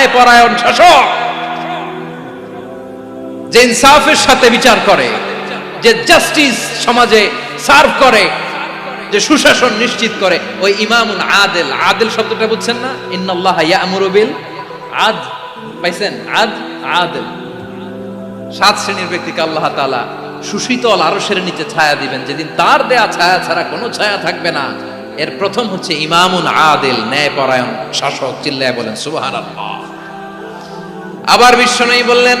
ন্যায় পরায়ণ শাসক, যে ইনসাফের সাথে বিচার করে, যে জাস্টিস সমাজে সার্ভ করে, যে সুশাসন নিশ্চিত করে, ওই ইমামুন আদেল। আদেল শব্দটা বুঝছেন না? ইন্নাল্লাহ ইয়ামুরু বিল আদ। পাইছেন? আদ, আদেল। সাত শ্রেণির ব্যক্তিকে আল্লাহ তাআলা সুশীতল আরশের নিচে ছায়া দিবেন। যেদিন তার দেয়া ছায়া ছাড়া কোনো ছায়া থাকবে না। এর প্রথম হচ্ছে ইমামুন আদেল, ন্যায়পরায়ণ শাসক, চিল্লায় বলেন, সুবহানাল্লাহ। আবার বিশ্বনবী বললেন,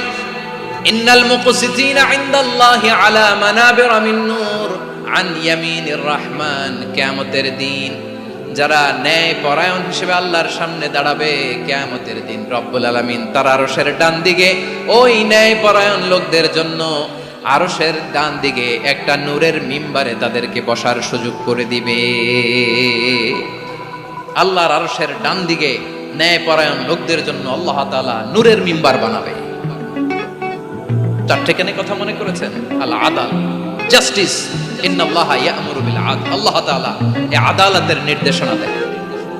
ইন্নাল মুকসিতিনা ইনদাল্লাহি আলা মানাবির মিন নূর আন ইয়ামিনির রহমান। কিয়ামতের দিন যারা ন্যায় পরায়ণ হিসেবে আল্লাহর সামনে দাঁড়াবে, কিয়ামতের দিন রব্বুল আলামিন তার আরশের ডান দিকে ওই ন্যায় পরায়ণ লোকদের জন্য আরশের ডান দিকে একটা নূরের মিম্বারে তাদেরকে বসার সুযোগ করে দিবে। আল্লাহর আরশের ডান দিকে ন্যায় পরায়ণ লোকদের জন্য আল্লাহ তাআলা নূরের মিম্বার বানাবে। চারটেখানে কথা মনে করেছেন? আল আদাল। জাস্টিস আল্লাহ তাআলা এই আদালতের নির্দেশনা দেয়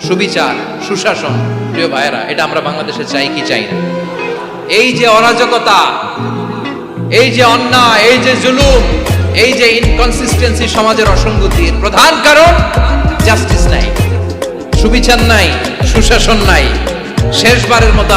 সুবিচার, সুশাসন, প্রিয় ভাইয়েরা, এটা আমরা বাংলাদেশে চাই কি চাই না? এই যে অরাজকতা এই যে অন্যায়, এই যে জুলুম, এই যে ইনকনসিস্টেন্সি সমাজের অসঙ্গতির প্রধান কারণ জাস্টিস নাই, সুবিচার নাই, সুশাসন নাই, শেষবারের মতো